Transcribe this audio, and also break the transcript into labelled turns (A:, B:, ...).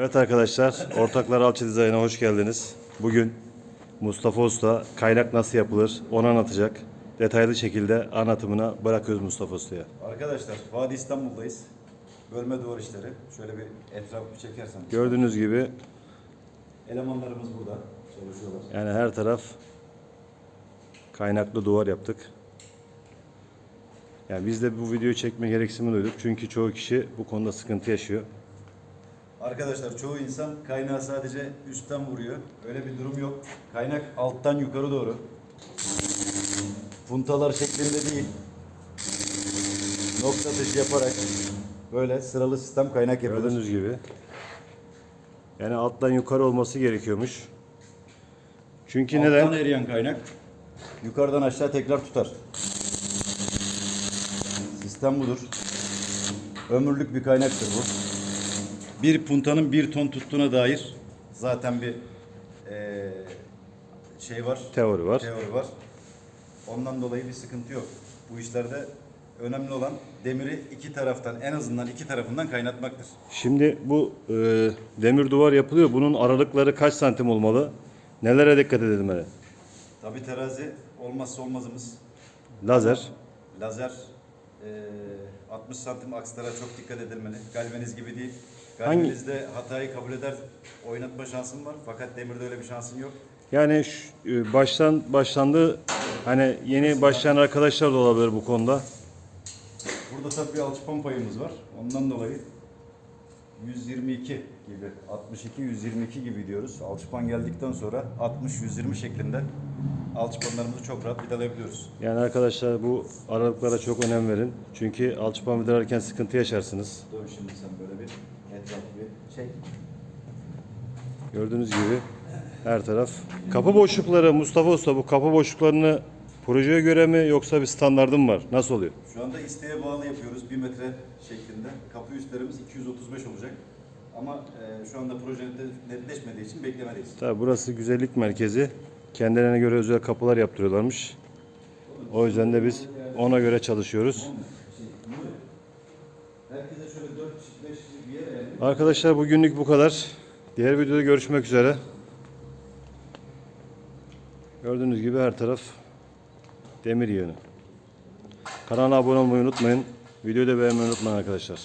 A: Evet arkadaşlar, Ortaklar Alçı Dizayn'a hoş geldiniz. Bugün Mustafa Usta kaynak nasıl yapılır onu anlatacak. Detaylı şekilde anlatımına bırakıyoruz Mustafa Usta'ya.
B: Arkadaşlar Vadi İstanbul'dayız. Bölme duvar işleri. Şöyle bir etrafı çekersen.
A: Gördüğünüz gibi
B: Elemanlarımız burada çalışıyorlar.
A: yani her taraf kaynaklı duvar yaptık. Yani biz de bu videoyu çekme gereksinimi duyduk. Çünkü çoğu kişi bu konuda sıkıntı yaşıyor.
B: Arkadaşlar çoğu insan kaynağı sadece üstten vuruyor. Öyle bir durum yok. Kaynak alttan yukarı doğru. Puntalar şeklinde değil. Nokta atışı yaparak böyle sıralı sistem kaynak yapılır.
A: Gördüğünüz gibi. Yani alttan yukarı olması gerekiyormuş. Çünkü
B: Alttan
A: neden?
B: eriyen kaynak yukarıdan aşağı tekrar tutar. Sistem budur. Ömürlük bir kaynaktır bu. Bir puntanın bir ton tuttuğuna dair zaten bir eee, şey var.
A: Teori var.
B: Teori var. Ondan dolayı bir sıkıntı yok. Bu işlerde önemli olan demiri iki taraftan en azından iki tarafından kaynatmaktır.
A: Şimdi bu e, demir duvar yapılıyor. Bunun aralıkları kaç santim olmalı? Nelere dikkat edilmeli?
B: Tabi terazi olmazsa olmazımız.
A: Lazer.
B: Lazer 60 santim akslara çok dikkat edilmeli. Galvaniz gibi değil. Galvanizde hatayı kabul eder, oynatma şansın var. Fakat demirde öyle bir şansın yok.
A: Yani şu, e, baştan başlandı. Hani yeni başlayan arkadaşlar da olabilir bu konuda.
B: Burada tabii bir alçıpan payımız var. Ondan dolayı 122 gibi, 62 122 gibi diyoruz. Alçıpan geldikten sonra 60 120 şeklinde alçıpanlarımızı çok rahat vidalayabiliyoruz.
A: Yani arkadaşlar bu aralıklara çok önem verin. Çünkü alçıpan vidalarken sıkıntı yaşarsınız.
B: Dön şimdi sen böyle bir etrafı bir çek.
A: Gördüğünüz gibi her taraf. Kapı boşlukları Mustafa Usta bu kapı boşluklarını projeye göre mi yoksa bir standardı mı var? Nasıl oluyor?
B: Şu anda isteğe bağlı yapıyoruz. 1 metre şeklinde. Kapı üstlerimiz 235 olacak. Ama e, şu anda proje net- netleşmediği için beklemedeyiz.
A: Tabi burası güzellik merkezi. Kendilerine göre özel kapılar yaptırıyorlarmış. O yüzden de biz ona göre çalışıyoruz.
B: Herkese şöyle 4 5 bir yere yani.
A: Arkadaşlar bugünlük bu kadar. Diğer videoda görüşmek üzere. Gördüğünüz gibi her taraf demir yığını. Kanala abone olmayı unutmayın. Videoyu da beğenmeyi unutmayın arkadaşlar.